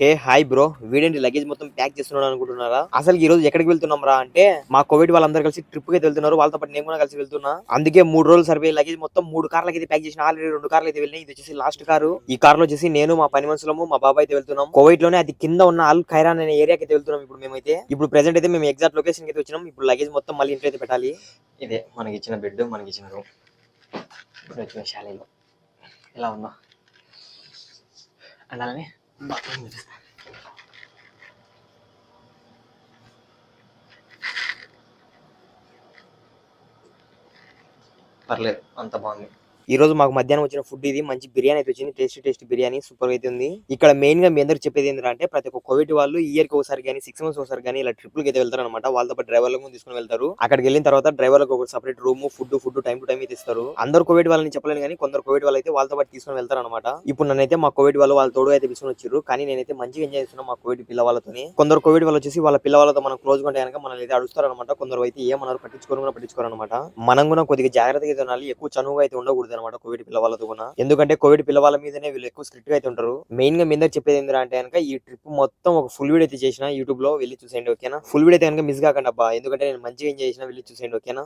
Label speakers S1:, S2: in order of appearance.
S1: Hey hi bro. వీడేంటి luggage మొత్తం pack చేస్తున్నాడు అనుకుంటున్నారా? అసలు ఈ రోజు ఎక్కడికి వెళ్తున్నాం రా అంటే మా కోవిడ్ వాళ్ళందరూ కలిసి ట్రిప్కి అయితే వెళ్తున్నారు. వాళ్ళతో పాటు నేను కూడా కలిసి వెళ్తున్నా. అందుకే మూడు రోజులు సరిపోయే లగేజ్ మొత్తం మూడు కార్లకి అయితే ప్యాక్ చేసిన. ఆల్రెడీ రెండు కార్లు అయితే వెళ్ళినాయి. ఇది వచ్చేసి లాస్ట్ కారు. ఈ కార్లో వచ్చేసి నేను మా పని మనుషులము మా బాబాయ్ అయితే వెళ్తున్నాం. కోవిడ్లోనే అది కింద ఉన్న అల్ ఖైరాన్ అనే ఏరియాకి అయితే వెళ్తున్నాం ఇప్పుడు మేమైతే. ఇప్పుడు ప్రెసెంట్ అయితే మేము ఎగ్జాక్ట్ లొకేషన్ అయితే వచ్చినాం. ఇప్పుడు లగేజ్ మొత్తం మళ్ళీ ఇంట్లో అయితే పెట్టాలి. ఇదే మనకి ఇచ్చిన బెడ్ మనకి ఇచ్చిన రూమ్ ఇప్పుడు వచ్చిన శాలలో ఎలా ఉందా? అలానే. పర్లేదు అంత బాగుంది. ఈ రోజు మాకు మధ్యాహ్నం వచ్చిన ఫుడ్ ఇది మంచి బిర్యానీ అయితే వచ్చింది టేస్ట్ టేస్ట్ బిర్యానీ సూపర్ అయితే ఉంది. ఇక్కడ మెయిన్గా మీ అందరూ చెప్పేది ఏంటంటే ప్రతి ఒక్క కోవిడ్ వాళ్ళు ఇయర్కి ఒకసారి కానీ సిక్స్ మంత్స్ ఒకసారి కానీ ఇలా ట్రిపుల్ అయితే వెళ్తారు అనమాట వాళ్ళతో పాటు డ్రైవర్లకు తీసుకుని వెళ్తారు. అక్కడికి వెళ్ళిన తర్వాత డ్రైవర్లకు ఒక separate room food food time to time అయితే ఇస్తారు. అందరు కోవిడ్ వాళ్ళని చెప్పలేను కానీ కొందరు కోవిడ్ వాళ్ళు అయితే వాళ్ళతో పాటు తీసుకుని వెళ్తారు అనమాట ఇప్పుడు నన్నైతే మా కోవిడ్ వాళ్ళు వాళ్ళ తోడు అయితే తీసుకుని వచ్చారు కానీ నేనైతే మంచిగా ఎంజాయ్ చేస్తున్నాను మా కోవిడ్ పిల్లవాళ్ళతోని కొందరు కోవిడ్ వాళ్ళు వచ్చేసి వాళ్ళ పిల్లవాళ్ళతో మనం క్లోజ్గా కనుక మనల్ని అయితే అడుస్తారు అనమాట కొందరు అయితే ఏమన్నారు పట్టించుకోరు పట్టించుకోరు అనమాట మనం కూడా కొద్దిగా జాగ్రత్తగా ఉండాలి. ఎక్కువ చనువుగా అయితే ఉండకూడదు. అనమాట కోవిడ్ పిల్లవాళ్ళతో కూడా ఎందుకంటే కోవిడ్ పిల్లవాళ్ళ మీదనే వీళ్ళు ఎక్కువ స్ట్రిక్ట్గా అయితే ఉంటారు. మెయిన్గా మీద చెప్పేది ఏంటంటే అంటే కనుక ఈ ట్రిప్ మొత్తం ఒక ఫుల్ వీడియో అయితే చేసిన యూట్యూబ్లో వెళ్ళి చూసేయండి ఓకేనా ఫుల్ వీడియో అయితే కనుక మిస్ కాకండి అబ్బా. ఎందుకంటే నేను మంచిగా ఎంజాయ్ చేసిన వెళ్ళి చూసేయండి ఓకేనా